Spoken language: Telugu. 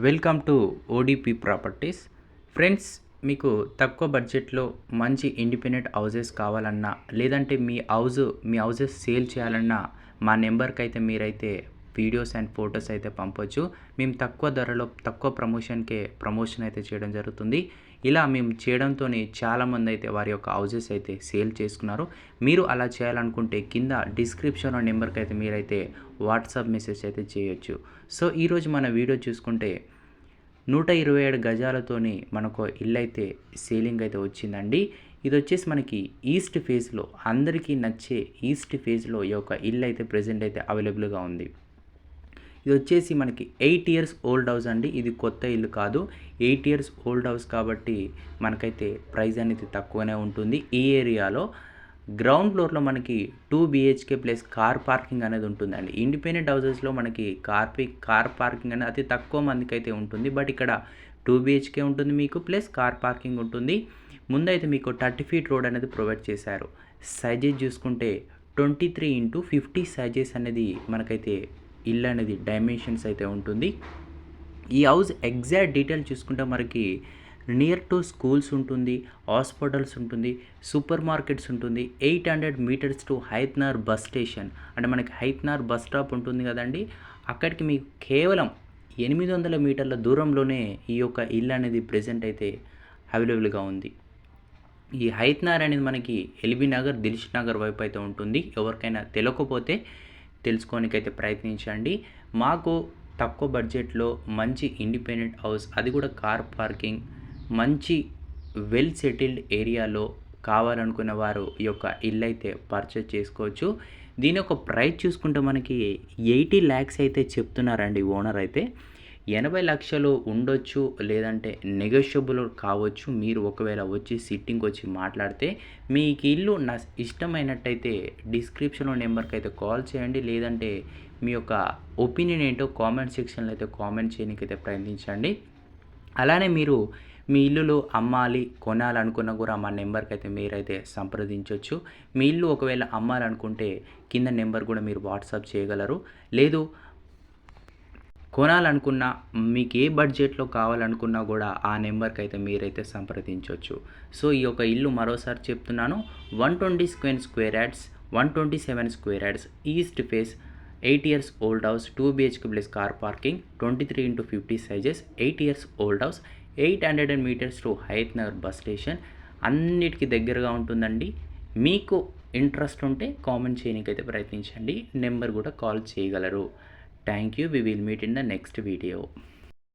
Welcome to ODP properties. Friends మీకు తక్కువ బడ్జెట్లో మంచి ఇండిపెండెంట్ హౌజెస్ కావాలన్నా లేదంటే మీ హౌజ్ మీ హౌజెస్ సేల్ చేయాలన్నా మా నెంబర్కి అయితే మీరైతే వీడియోస్ అండ్ ఫొటోస్ అయితే పంపొచ్చు. మేము తక్కువ ధరలో తక్కువ ప్రమోషన్కే ప్రమోషన్ అయితే చేయడం జరుగుతుంది. ఇలా మేము చేయడంతో చాలామంది అయితే వారి యొక్క హౌజెస్ అయితే సేల్ చేసుకున్నారు. మీరు అలా చేయాలనుకుంటే కింద డిస్క్రిప్షన్ నెంబర్కి అయితే మీరైతే వాట్సాప్ మెసేజ్ అయితే చేయొచ్చు. సో ఈరోజు మన వీడియో చూసుకుంటే నూట ఇరవై ఏడు గజాలతోని మనకు ఇల్లు అయితే సేలింగ్ అయితే వచ్చిందండి. ఇది వచ్చేసి మనకి ఈస్ట్ ఫేజ్లో అందరికీ నచ్చే ఈస్ట్ ఫేజ్లో ఈ యొక్క ఇల్లు అయితే ప్రజెంట్ అయితే అవైలబుల్గా ఉంది. ఇది వచ్చేసి మనకి ఎయిట్ ఇయర్స్ ఓల్డ్ హౌస్ అండి. ఇది కొత్త ఇల్లు కాదు. ఎయిట్ ఇయర్స్ ఓల్డ్ హౌస్ కాబట్టి మనకైతే ప్రైస్ అనేది తక్కువనే ఉంటుంది. ఈ ఏరియాలో గ్రౌండ్ ఫ్లోర్లో మనకి two BHK plus car parking అనేది ఉంటుందండి. ఇండిపెండెంట్ హౌసెస్లో మనకి కార్ కార్ పార్కింగ్ అనేది అతి తక్కువ మందికి అయితే ఉంటుంది. బట్ ఇక్కడ టూ బిహెచ్కే ఉంటుంది మీకు ప్లస్ కార్ పార్కింగ్ ఉంటుంది. ముందైతే మీకు థర్టీ ఫీట్ రోడ్ అనేది ప్రొవైడ్ చేశారు. సైజెస్ చూసుకుంటే twenty three into fifty sizes అనేది మనకైతే ఇల్లు అనేది డైమెన్షన్స్ అయితే ఉంటుంది. ఈ హౌస్ ఎగ్జాక్ట్ డీటెయిల్ చూసుకుంటే మనకి నియర్ టు స్కూల్స్ ఉంటుంది హాస్పిటల్స్ ఉంటుంది సూపర్ మార్కెట్స్ ఉంటుంది eight hundred metres to Hayathnagar bus station అంటే మనకి హైత్నార్ బస్ స్టాప్ ఉంటుంది కదండి. అక్కడికి మీకు కేవలం ఎనిమిది వందల మీటర్ల దూరంలోనే ఈ యొక్క ఇల్లు అనేది ప్రజెంట్ అయితే అవైలబుల్గా ఉంది. ఈ హైత్నార్ అనేది మనకి ఎల్బీ నగర్ దిల్ష్ నగర్ వైపు అయితే ఉంటుంది. ఎవరికైనా తెలియకపోతే తెలుసుకోనికైతే ప్రయత్నించండి. మాకు తక్కువ బడ్జెట్లో మంచి ఇండిపెండెంట్ హౌస్ అది కూడా కార్ పార్కింగ్ మంచి వెల్ సెటిల్డ్ ఏరియాలో కావాలనుకున్న వారు ఈ యొక్క ఇల్లు అయితే పర్చేజ్ చేసుకోవచ్చు. దీని యొక్క ప్రైస్ చూసుకుంటే మనకి ఎయిటీ ల్యాక్స్ అయితే చెప్తున్నారండి ఓనర్ అయితే. ఎనభై లక్షలు ఉండొచ్చు లేదంటే నెగోషియబుల్ కావచ్చు. మీరు ఒకవేళ వచ్చి సిట్టింగ్ వచ్చి మాట్లాడితే మీకు ఇల్లు నా ఇష్టమైనట్టయితే డిస్క్రిప్షన్లో నెంబర్కి అయితే కాల్ చేయండి. లేదంటే మీ యొక్క ఒపీనియన్ ఏంటో కామెంట్ సెక్షన్లో అయితే కామెంట్ చేయడానికి అయితే ప్రయత్నించండి. అలానే మీరు మీ ఇల్లులు అమ్మాలి కొనాలనుకున్న కూడా మా నెంబర్కి అయితే మీరైతే సంప్రదించవచ్చు మీ ఇల్లు ఒకవేళ అమ్మాలనుకుంటే కింద నెంబర్ కూడా మీరు వాట్సాప్ చేయగలరు. లేదు కొనాలనుకున్నా మీకు ఏ బడ్జెట్లో కావాలనుకున్నా కూడా ఆ నెంబర్కి అయితే మీరైతే సంప్రదించవచ్చు సో ఈ యొక్క ఇల్లు మరోసారి చెప్తున్నాను. One twenty square square yards one twenty seven square yards east face eight years old house two BHK plus car parking twenty three into fifty sizes eight years old house eight hundred and metres to Hayathnagar bus station. అన్నిటికీ దగ్గరగా ఉంటుందండి. మీకు ఇంట్రెస్ట్ ఉంటే కామెంట్ అయితే ప్రయత్నించండి. నెంబర్ కూడా కాల్ చేయగలరు. Thank you. We will meet in the next video.